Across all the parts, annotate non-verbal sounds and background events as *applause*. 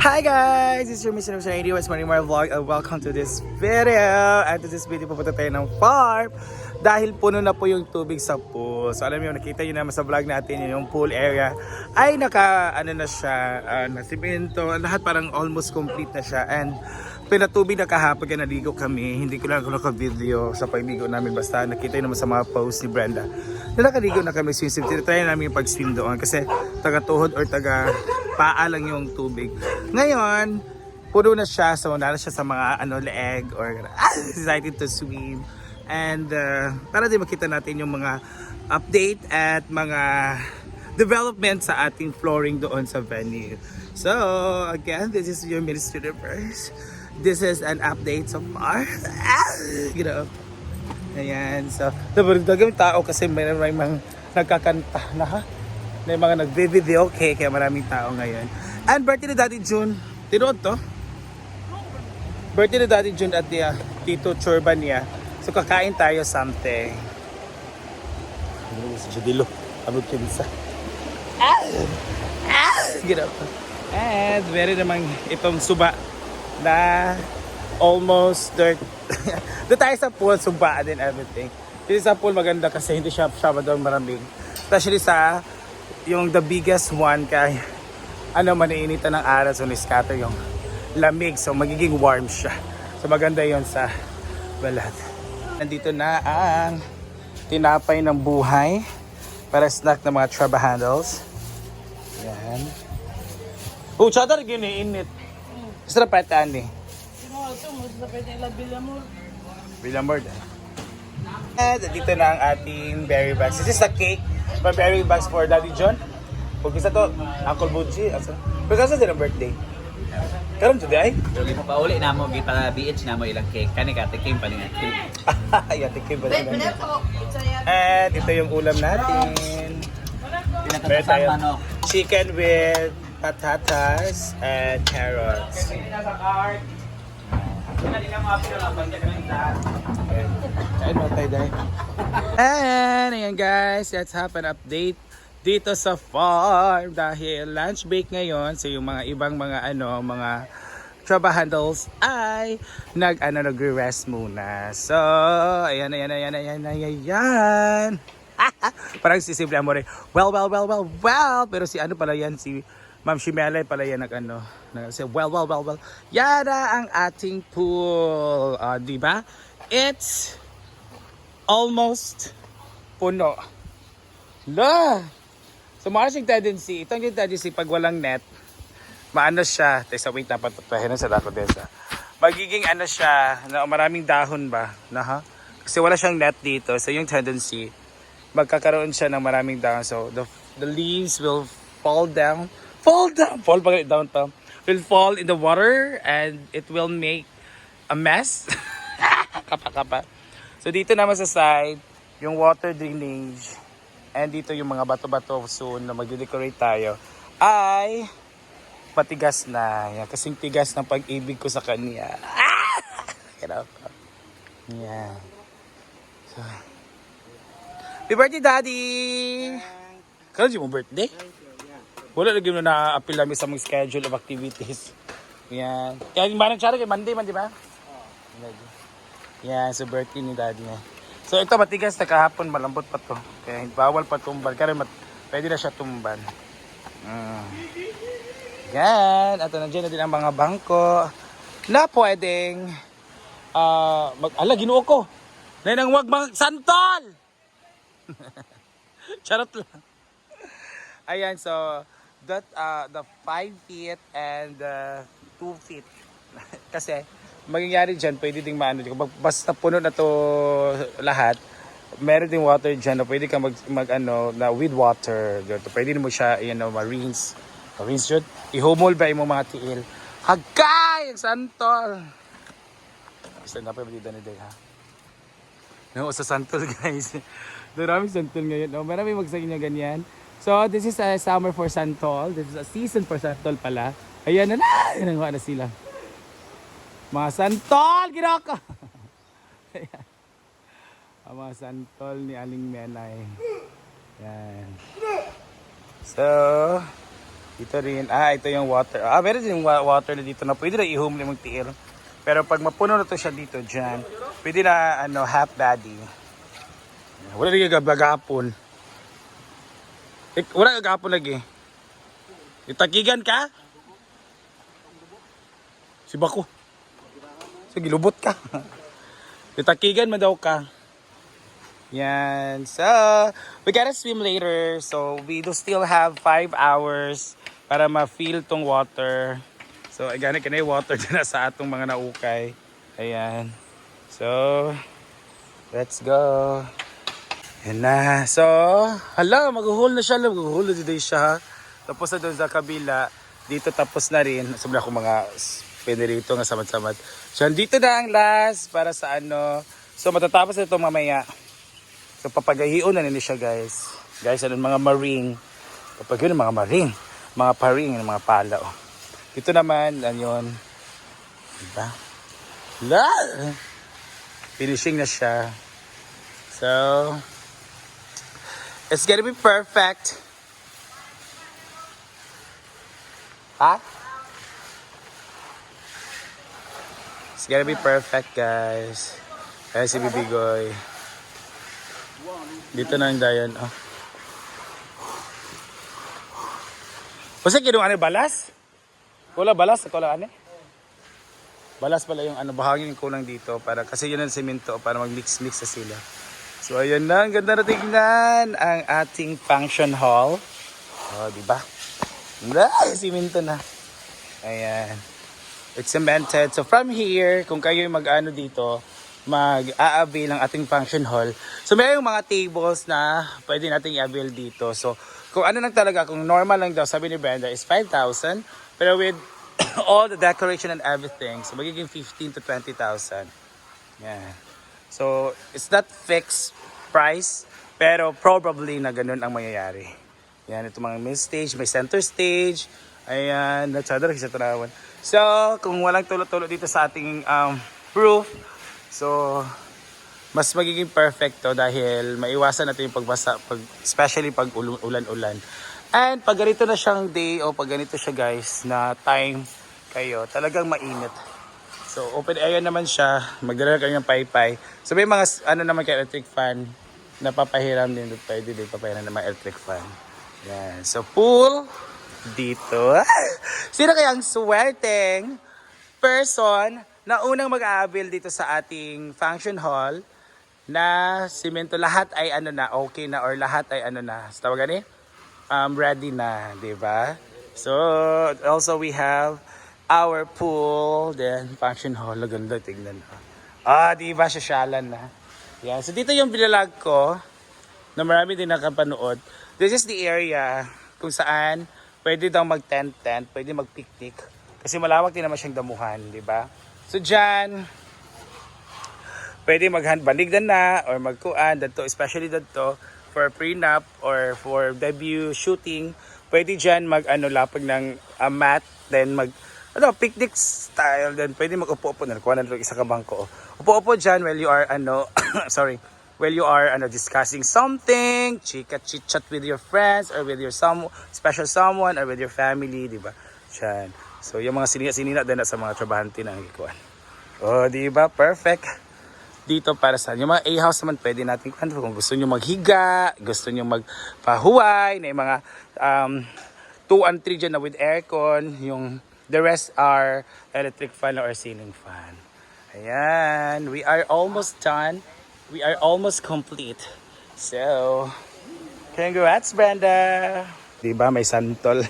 Hi guys! It's your Mr. Mr. Radio. It's Mar Vlog and welcome to this video. At to this video, pupunta tayo ng farm dahil puno na po yung tubig sa pool. So alam niyo, nakita niyo naman sa vlog natin yun, yung pool area ay naka, ano na siya, uh, nasimento, lahat parang almost complete na siya. And pinatubig na kahapon kaya naligo kami. Hindi ko lang ako naka-video sa pagligo namin. Basta nakita naman sa mga posts ni Brenda. Na nakaligo na kami swim swim. Tinatry namin yung pag-swim doon kasi taga-tuhod or taga paa lang yung tubig. Ngayon, puno na siya. So, wala na siya sa mga ano, leeg or ah, *laughs* excited to swim. And uh, para din makita natin yung mga update at mga development sa ating flooring doon sa venue. So, again, this is your Ministry Universe. This is an update so far. Ah, you know. Ayan, so, dagang tao kasi may, may mga nagkakanta na ha. May mga nagbe-video, okay, kaya maraming tao ngayon. And birthday ni Daddy June, tinood to? Birthday ni Daddy June at uh, Tito Churban niya. So kakain tayo something. Ano si Jadilo? Abot siya bisa. Ah! Ah! Get up. And meron namang itong suba na almost dirt. *laughs* Doon tayo sa pool, suba din everything. Dito sa pool maganda kasi hindi siya masyadong maraming. Especially sa yung the biggest one kay ano maniinitan ng araw so ni-scatter yung lamig so magiging warm siya. So maganda yon sa balat. Nandito na ang tinapay ng buhay para snack ng mga trabahandles. Yan. Oh, chadar giniinit. Sarap pa ni. Bilamord. And dito na ang ating berry bags. This is a cake for berry bags for Daddy John. Kung isa to, Uncle Buji. Asa? Pero kasi din ang birthday. Karon today ay? Di mo pa uli na mo, pa BH na mo ilang cake. Kani ka, tikim pa rin. Ay, ate Kim ba rin? And ito yung ulam natin. Pinatatasama no. chicken with patatas and carrots. Kain mo tayo dahil. And ayan guys, let's have an update dito sa farm dahil lunch break ngayon so yung mga ibang mga ano mga trabahandles ay nag ano nagre-rest muna. So, ayan ayan ayan ayan ayan. ayan. *laughs* Parang si Simple Amore. Well, well, well, well, well. Pero si ano pala yan, si Ma'am Shimelay pala yan nag ano. Nag, well, well, well, well. Yara ang ating pool. Ah, di ba? It's almost puno. La! So, mga siyang tendency. Ito yung tendency pag walang net, maano siya. Tesa, wait, dapat papahin sa dako din sa. Magiging ano siya, na maraming dahon ba? Na ha? Kasi wala siyang net dito. So, yung tendency, magkakaroon siya ng maraming dahon. So, the, the leaves will fall down. Fall down! Fall pa down pa. Will fall in the water and it will make a mess. *laughs* Kapa-kapa. So, dito naman sa side, yung water drainage and dito yung mga bato-bato soon na magde-decorate tayo ay patigas na. Yan, kasing tigas ng pag-ibig ko sa kanya. *laughs* Ah! Hirap. Yan. So, Happy birthday, Daddy! Kailan yung birthday? Wala lagi na na-appeal namin sa mga schedule of activities. Yan. Kaya yung manang tsara kay Monday man, di ba? Yan, sa birthday ni Daddy niya. So ito matigas na kahapon, malambot pa to. Kaya bawal pa tumban. Kaya mat pwede na siya tumban. Mm. Yan. At nandiyan na din ang mga bangko na pwedeng ah mag ala ginuo ko. Na nang wag mag santol. *laughs* Charot lang. Ayan, so that uh, the 5 feet and uh, 2 feet. *laughs* Kasi mangyayari dyan, pwede ding maano. Basta puno na to lahat, meron ding water dyan na pwede ka mag, mag ano, na with water. Dito. Pwede mo siya, you know, ma-rinse. Ma-rinse yun. Ihumol ba yung mga tiil. Hagkay! Santol! Gusto na pa yung ni Day, ha? No, sa santol, *laughs* guys. Maraming santol ngayon. No? Maraming magsagin niya ganyan. So, this is a summer for santol. This is a season for santol pala. Ayan na na! Ayan na na sila. Mga santol! Ginoko! *laughs* Ayan. Ang mga santol ni Aling Menay. Yan. So, Dito rin. Ah, ito yung water. Ah, meron din wa- water na dito na pwede na ihumli mong tiil. Pero pag mapuno na to siya dito dyan, pwede na ano, half body. Wala rin gagapon. Eh, wala gagapon lagi. Itakigan ka? Si Bako. Sige, lubot ka. *laughs* Itakigan mo daw ka. Yan. So, we gotta swim later. So, we do still have 5 hours para ma-feel tong water. So, ay gani ka na yung water *laughs* na sa atong mga naukay. Ayan. So, let's go. Yan na. So, hala, mag-hole na siya. Mag-hole na dito siya. Tapos na doon sa kabila. Dito tapos na rin. Sabi ako mga pwede rito nga samad-samad. So, dito na ang last para sa ano. So, matatapos na ito mamaya. So papagahion na nila siya guys. Guys, ano mga marine. Papagahion ng mga marine. Mga paring, mga pala. Oh. Dito naman, ano yun. Diba? La! Finishing na siya. So, it's gonna be perfect. Ha? It's gonna be perfect, guys. Kaya si Bibigoy. Dito na ang dayan, oh. Kasi kinuha ni balas? Wala balas, lang ano? Balas pala yung ano, bahagin yung kulang dito para kasi yun ang semento para mag-mix-mix sa sila. So ayun na, ang ganda na tignan ang ating function hall. Oh, di ba? Wala, semento na. Ayan. It's cemented. So from here, kung kayo mag-ano dito, mag-a-avail ang ating function hall. So may yung mga tables na pwede nating i-avail dito. So kung ano lang talaga, kung normal lang daw, sabi ni Brenda, is 5,000. Pero with *coughs* all the decoration and everything, so magiging 15 to 20,000. Yeah. So it's not fixed price, pero probably na ganun ang mangyayari. Yan, ito mga main stage, may center stage. Ayan, natsadar sa tanawan. So, kung walang tulo-tulo dito sa ating um, roof, so, mas magiging perfecto dahil maiwasan natin yung pagbasa, pag, especially pag ulan-ulan. And pag ganito na siyang day o pag ganito siya guys na time kayo, talagang mainit. So open air naman siya, magdala kayo ng paypay. So may mga ano naman kay electric fan na papahiram din pwede din papahiram ng mga electric fan. Yan. So pool dito. *laughs* Sino kaya ang swerteng person na unang mag-aabil dito sa ating function hall na simento lahat ay ano na okay na or lahat ay ano na tawag gani um ready na di ba so also we have our pool. Then function hall. Ganda tingnan ah di ba sasyalan na yeah so dito yung binalag ko na marami din nakapanood. This is the area kung saan pwede daw mag tent tent pwede mag picnic kasi malawak din naman siyang damuhan di ba? So dyan pwede magbaligdan na or magkuan dadto especially dadto for prenup or for debut shooting pwede diyan mag ano lapag ng ah, mat then mag ano picnic style then pwede mag-upo-upo na kuha na lang isa ka bangko. Upo-upo diyan while you are ano *coughs* sorry. While you are ano discussing something. Chika chit chat with your friends or with your some special someone or with your family di ba? Diyan so yung mga sinina-sinina din sa mga trabahante na ikuan oh di ba? Perfect. Dito para sa yung mga A-house naman pwede natin kung gusto nyo maghiga, gusto nyo magpahuway, na yung mga um, 2 and 3 dyan na with aircon, yung the rest are electric fan or ceiling fan. Ayan, we are almost done. We are almost complete. So, congrats Brenda! Diba may santol?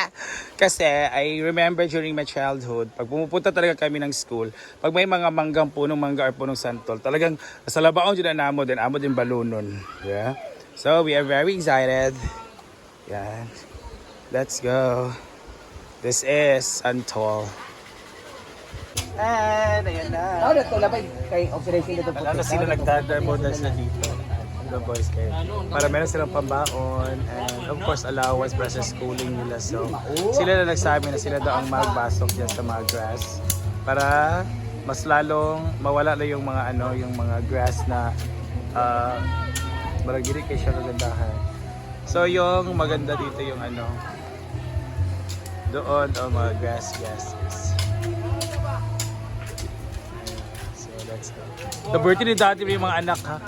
*laughs* Kasi I remember during my childhood, pag pumupunta talaga kami ng school, pag may mga manggang punong mangga or punong santol, talagang sa labaon dyan na amo din, amo din balunon. Yeah? So we are very excited. Yeah. Let's go. This is Santol. And ayan na. Ako na ito labay kay observation dito po. Alam na sila nagdadaborders na dito. The boys kayo. Para meron silang pambaon and of course allowance para sa schooling nila. So sila na nagsabi na sila daw ang magbasok dyan sa mga grass para mas lalong mawala na yung mga ano, yung mga grass na uh, maragiri kay siya kagandahan. So yung maganda dito yung ano, Doon, oh mga gas, gas. So, let's go. The birthday ni dati may mga anak ha.